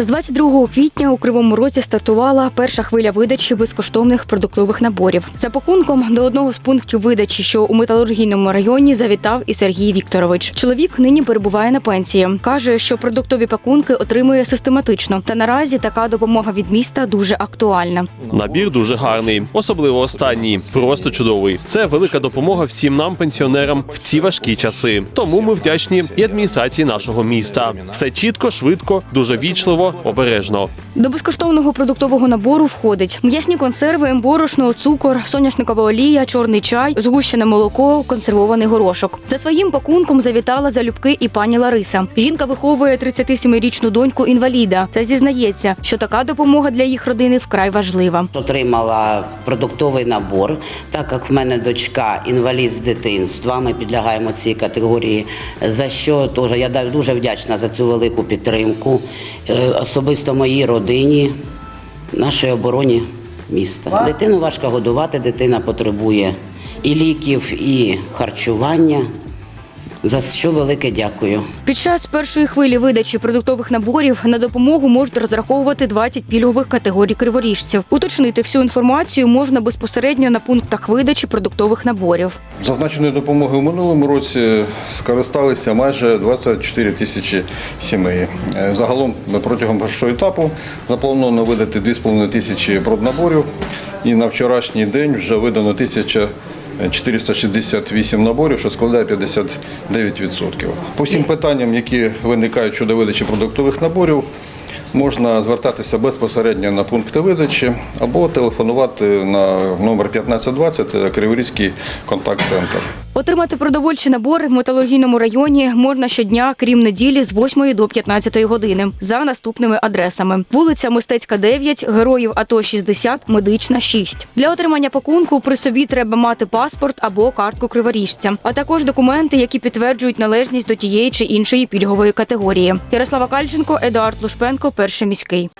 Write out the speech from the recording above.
З 22 квітня у Кривому Розі стартувала перша хвиля видачі безкоштовних продуктових наборів. За пакунком до одного з пунктів видачі, що у металургійному районі, завітав і Сергій Вікторович. Чоловік нині перебуває на пенсії. каже, що продуктові пакунки отримує систематично. Та наразі така допомога від міста дуже актуальна. Набір дуже гарний, особливо останній, просто чудовий. Це велика допомога всім нам, пенсіонерам, в ці важкі часи. Тому ми вдячні і адміністрації нашого міста. Все чітко, швидко, дуже вічливо, обережно. До безкоштовного продуктового набору входить м'ясні консерви, борошно, цукор, соняшникова олія, чорний чай, згущене молоко, консервований горошок. За своїм пакунком завітала залюбки і пані Лариса. Жінка виховує 37-річну доньку інваліда та зізнається, що така допомога для їх родини вкрай важлива. Отримала продуктовий набор, так як в мене дочка інвалід з дитинства. Ми підлягаємо цій категорії. За що теж я дуже вдячна за цю велику підтримку, е, особисто моїй родині, нашій обороні міста. Дитину важко годувати, дитина потребує і ліків, і харчування. За що велике дякую. Під час першої хвилі видачі продуктових наборів на допомогу можуть розраховувати 20 пільгових категорій криворіжців. Уточнити всю інформацію можна безпосередньо на пунктах видачі продуктових наборів. Зазначеної допомоги у минулому році скористалися майже 24 тисячі сімей. Е, Загалом протягом першого етапу заплановано видати 2,5 тисячі проднаборів, і на вчорашній день вже видано 1468 наборів, що складає 59%. По всім питанням, які виникають щодо видачі продуктових наборів, можна звертатися безпосередньо на пункти видачі або телефонувати на номер 1520, це Криворізький контакт-центр. Отримати продовольчі набори в металургійному районі можна щодня, крім неділі, з 8 до 15 години за наступними адресами: вулиця Мистецька, 9, Героїв АТО 60, Медична 6. Для отримання пакунку при собі треба мати паспорт або картку криворіжця, а також документи, які підтверджують належність до тієї чи іншої пільгової категорії. Ярослава Кальченко, Едуард Лушпенко, перший міський.